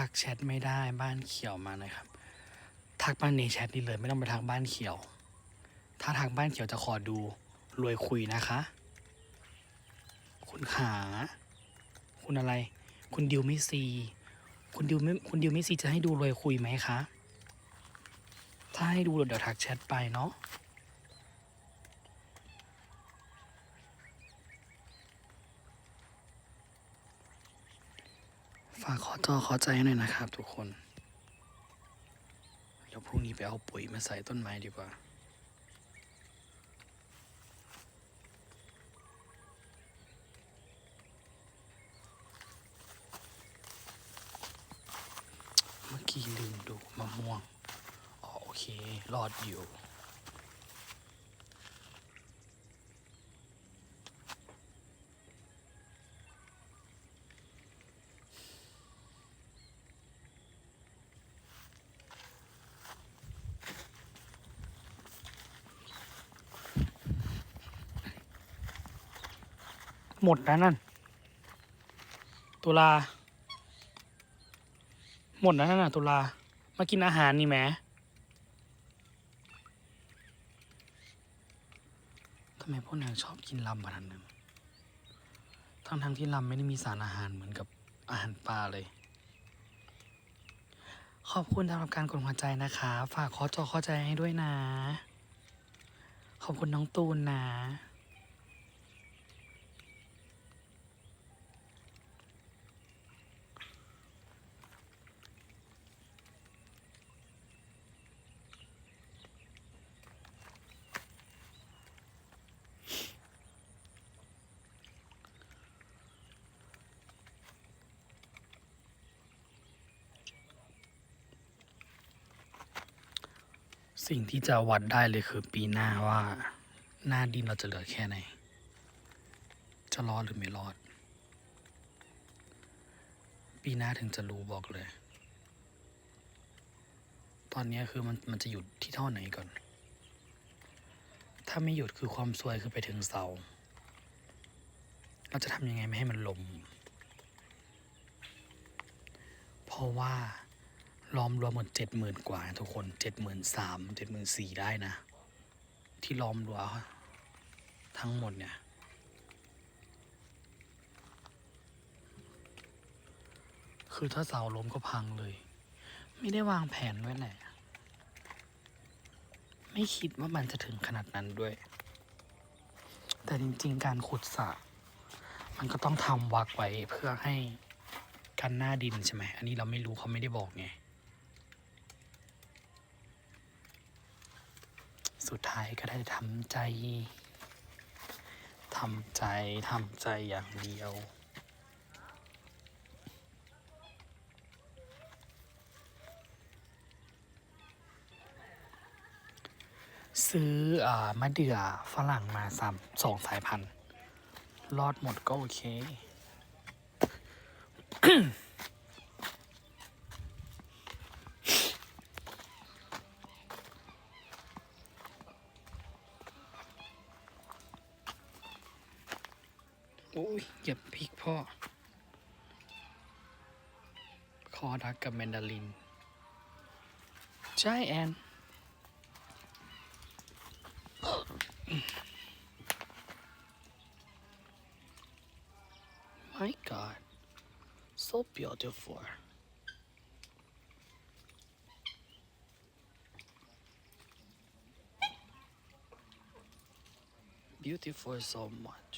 ทักแชทไม่ได้บ้านเขียวมาหนะครับ ทักมานในแชทนี่เลย ไม่ต้องไปทักบ้านเขียว ถ้าทักบ้านเขียวจะขอดูรวยคุยนะคะ คุณขา คุณอะไร คุณดิวไม่ซี คุณดิวไม่คุณดิวไม่ซีจะให้ดูรวยคุยไหมคะ ถ้าให้ดูเดี๋ยวทักแชทไปเนาะ ฝากขอจอขอใจหน่อยนะครับ ทุกคนเดี๋ยวพรุ่งนี้ไปเอาปุ๋ยมาใส่ต้นไม้ดีกว่าเมื่อกี้ลืมดูมะม่วง อ๋อโอเค รอดอยู่ หมดแล้วนั่น ตุลา หมดแล้วนั่นน่ะ ตุลา มากินอาหารนี่แหมทำไมพวกนางชอบกินลำขนาดนั้นทั้งทั้งที่ลำไม่ได้มีสารอาหารเหมือนกับอาหารปลาเลย ขอบคุณสำหรับการกดหัวใจนะคะ ฝากขอจอขอใจให้ด้วยนะ ขอบคุณน้องตูนนะ สิ่งที่จะวัดได้เลยคือปีหน้าว่า หน้าดินเราจะเหลือแค่ไหน จะรอดหรือไม่รอด ปีหน้าถึงจะรู้บอกเลย ตอนนี้คือมันมันจะหยุดที่เท่าไหนก่อน ถ้าไม่หยุดคือความซวยคือไปถึงเสา เราจะทำยังไงไม่ให้มันลม เพราะว่า ล้อมรวมหมดเจ็ดหมื่นกว่าทุกคนเจ็ดหมื่นสามเจ็ดหมื่นสี่ได้นะ ที่ล้อมรัวทั้งหมดเนี่ยคือถ้าเสาล้มก็พังเลย ไม่ได้วางแผนไว้แหละไม่คิดว่ามันจะถึงขนาดนั้นด้วย แต่จริง ๆ การขุดสระมันก็ต้องทำวักไว้เพื่อให้กันหน้าดินใช่ไหม อันนี้เราไม่รู้เขาไม่ได้บอกไง สุดท้ายก็ได้ทำใจทำใจทำใจอย่างเดียวซื้ออมะเดื่อฝรั่งมาสามสองสายพันธุ์ รอดหมดก็โอเค โอ้ยเก็บพริกพ่อ คอดักกับแมนดาริน ใช่แอน My God so beautiful beautiful so much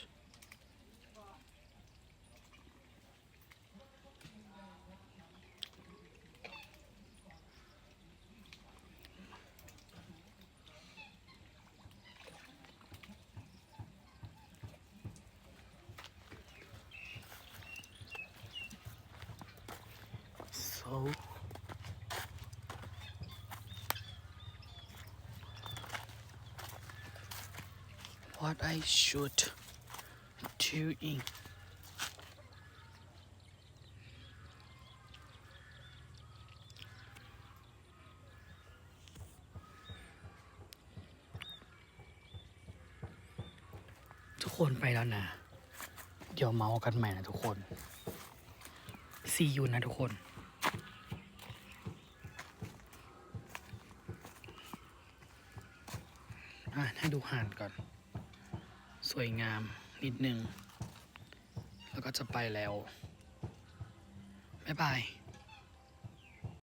so what I should doing ทุกคนไปแล้วนะ เดี๋ยวเมาส์กันใหม่นะทุกคน see you นะทุกคน อะให้ดูหาดก่อน สวยงามนิดนึง แล้วก็จะไปแล้ว บ๊ายบาย